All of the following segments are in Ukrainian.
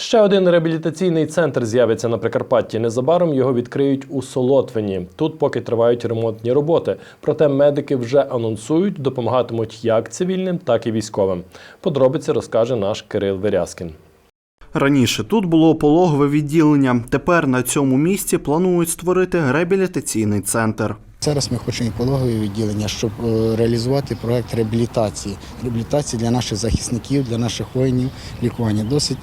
Ще один реабілітаційний центр з'явиться на Прикарпатті. Незабаром його відкриють у Солотвині. Тут поки тривають ремонтні роботи. Проте медики вже анонсують, допомагатимуть як цивільним, так і військовим. Подробиці розкаже наш Кирил Верязкін. Раніше тут було пологове відділення. Тепер на цьому місці планують створити реабілітаційний центр. Зараз ми хочемо і пологове відділення, щоб е, реалізувати проект реабілітації. Реабілітації для наших захисників, для наших воїнів, лікування досить.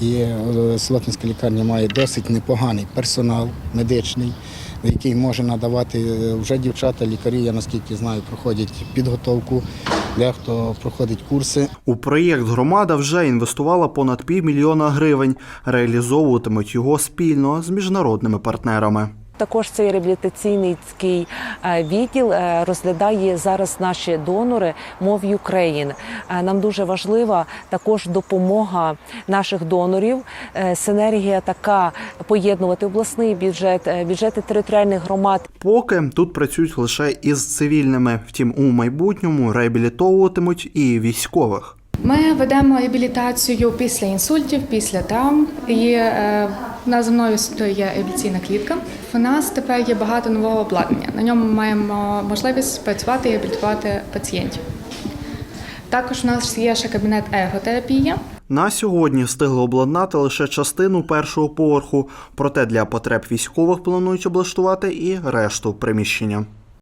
І е, Солотинська лікарня має досить непоганий персонал медичний, який може надавати е, вже дівчата, лікарі, я наскільки знаю, проходять підготовку, дехто проходить курси. У проєкт громада вже інвестувала понад півмільйона гривень. Реалізовуватимуть його спільно з міжнародними партнерами. Також цей реабілітаційний е, відділ е, розглядає зараз наші донори мов Ukraine. Е, Нам дуже важлива також допомога наших донорів, синергія така поєднувати обласний бюджет, бюджети територіальних громад Поки тут працюють лише із цивільними. Втім, у майбутньому реабілітовуватимуть і військових. Ми ведемо реабілітацію після інсультів, після травм. І е, в нас за мною є реабілітаційна клітка. В нас тепер є багато нового обладнання. На ньому ми маємо можливість працювати і реабілітувати пацієнтів. Також у нас є ще кабінет ерготерапії. На сьогодні встигли обладнати лише частину першого поверху, проте для потреб військових планують облаштувати і решту приміщення.